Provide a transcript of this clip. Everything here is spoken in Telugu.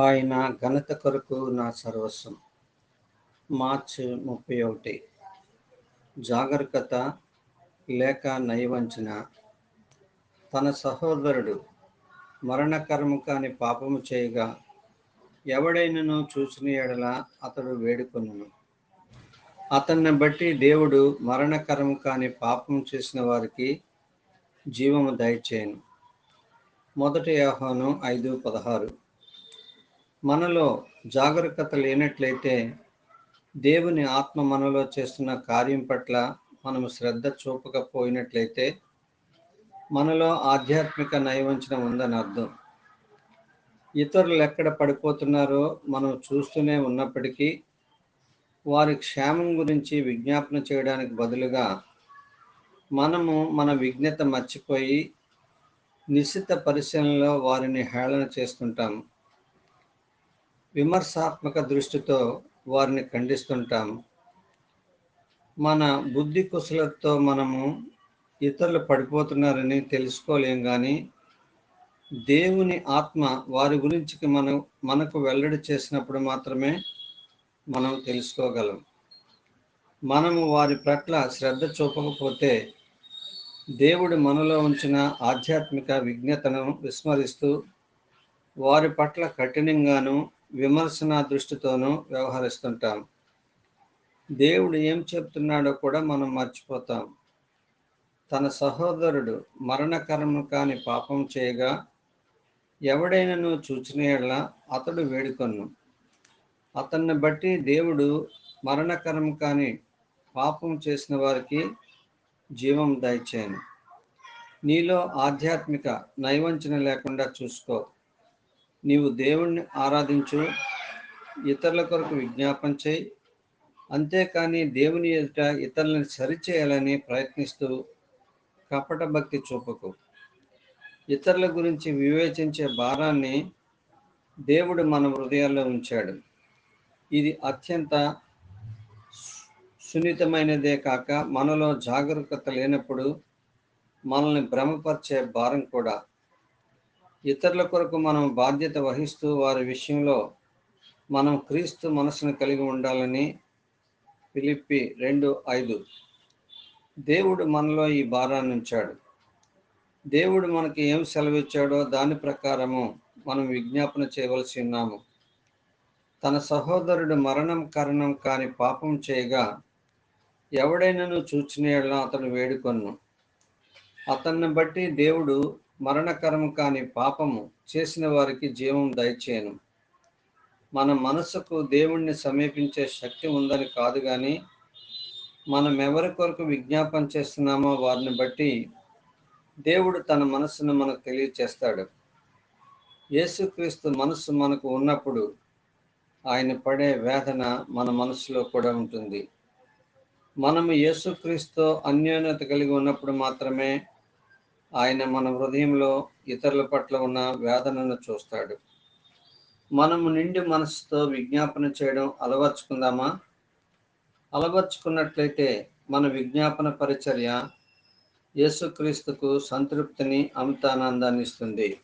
ఆయన ఘనత కొరకు నా సర్వస్వం. మార్చి ముప్పై ఒకటి. జాగరూకత లేక నయవంచన. తన సహోదరుడు మరణకరము కాని పాపము చేయగా ఎవడైనను చూసిన ఎడల అతడు వేడుకొనును. అతన్ని బట్టి దేవుడు మరణకరము కాని పాపం చేసిన వారికి జీవము దయచేయను. మొదటి ఆహ్వానం ఐదు పదహారు. మనలో జాగరూకత లేనట్లయితే దేవుని ఆత్మ మనలో చేస్తున్న కార్యం పట్ల మనము శ్రద్ధ చూపకపోయినట్లయితే మనలో ఆధ్యాత్మిక నైవంచనం ఉందని అర్థం. ఇతరులు ఎక్కడ పడిపోతున్నారో మనం చూస్తూనే ఉన్నప్పటికీ వారి క్షేమం గురించి విజ్ఞాపన చేయడానికి బదులుగా మనము మన విజ్ఞత మర్చిపోయి నిశ్చిత పరిశీలనలో వారిని హేళన చేస్తుంటాము. విమర్శాత్మక దృష్టితో వారిని ఖండిస్తుంటాము మన బుద్ధి కుశలతో మనము ఇతరులు పడిపోతున్నారని తెలుసుకోలేం కానీ దేవుని ఆత్మ వారి గురించి మనం మనకు వెల్లడి చేసినప్పుడు మాత్రమే మనం తెలుసుకోగలం. మనము వారి పట్ల శ్రద్ధ చూపకపోతే దేవుడు మనలో ఉంచిన ఆధ్యాత్మిక విజ్ఞతను విస్మరిస్తూ వారి పట్ల కఠినంగాను విమర్శన దృష్టితోనూ వ్యవహరిస్తుంటాం. దేవుడు ఏం చెప్తున్నాడో కూడా మనం మర్చిపోతాం. తన సహోదరుడు మరణకరం కాని పాపం చేయగా ఎవడైనను చూచిన అతడు వేడుకొను అతన్ని బట్టి దేవుడు మరణకరం కాని పాపం చేసిన వారికి జీవం దయచేయను నీలో ఆధ్యాత్మిక నైవంచన లేకుండా చూసుకో. నీవు దేవుణ్ణి ఆరాధించు ఇతరుల కొరకు విజ్ఞాపన చేయి. అంతేకాని దేవుని ఎదుట ఇతరులను సరిచేయాలని ప్రయత్నిస్తూ కపట భక్తి చూపకు. ఇతరుల గురించి వివేచించే భారాన్ని దేవుడు మన హృదయాల్లో ఉంచాడు. ఇది అత్యంత సున్నితమైనదే కాక మనలో జాగరూకత లేనప్పుడు మనల్ని భ్రమపరిచే భారం కూడా ఇతరుల కొరకు మనం బాధ్యత వహిస్తూ వారి విషయంలో మనం క్రీస్తు మనసును కలిగి ఉండాలని పిలిపి రెండు ఐదు. దేవుడు మనలో ఈ భారాన్ని ఉంచాడు. దేవుడు మనకి ఏం సెలవిచ్చాడో దాని ప్రకారము మనం విజ్ఞాపన చేయవలసి ఉన్నాము. తన సహోదరుడు మరణం కారణం కాని పాపం చేయగా ఎవడైనాను చూచిన అతను వేడుకొన్ను. అతన్ని బట్టి దేవుడు మరణకరం కాని పాపము చేసిన వారికి జీవం దయచేయను. మన మనసుకు దేవుణ్ణి సమీపించే శక్తి ఉందని కాదు కానీ మనం ఎవరి కొరకు విజ్ఞాపన చేస్తున్నామో వారిని బట్టి దేవుడు తన మనస్సును మనకు తెలియచేస్తాడు. యేసుక్రీస్తు మనస్సు మనకు ఉన్నప్పుడు ఆయన పడే వేదన మన మనసులో కూడా ఉంటుంది. మనము యేసుక్రీస్తు అన్యోన్యత కలిగి ఉన్నప్పుడు మాత్రమే ఆయన మన హృదయంలో ఇతరుల పట్ల ఉన్న వేదనను చూస్తాడు. మనము నిండి మనసుతో విజ్ఞాపన చేయడం అలవర్చుకుందామా? అలవర్చుకున్నట్లయితే మన విజ్ఞాపన పరిచర్య యేసుక్రీస్తుకు సంతృప్తిని అమితానందాన్ని ఇస్తుంది.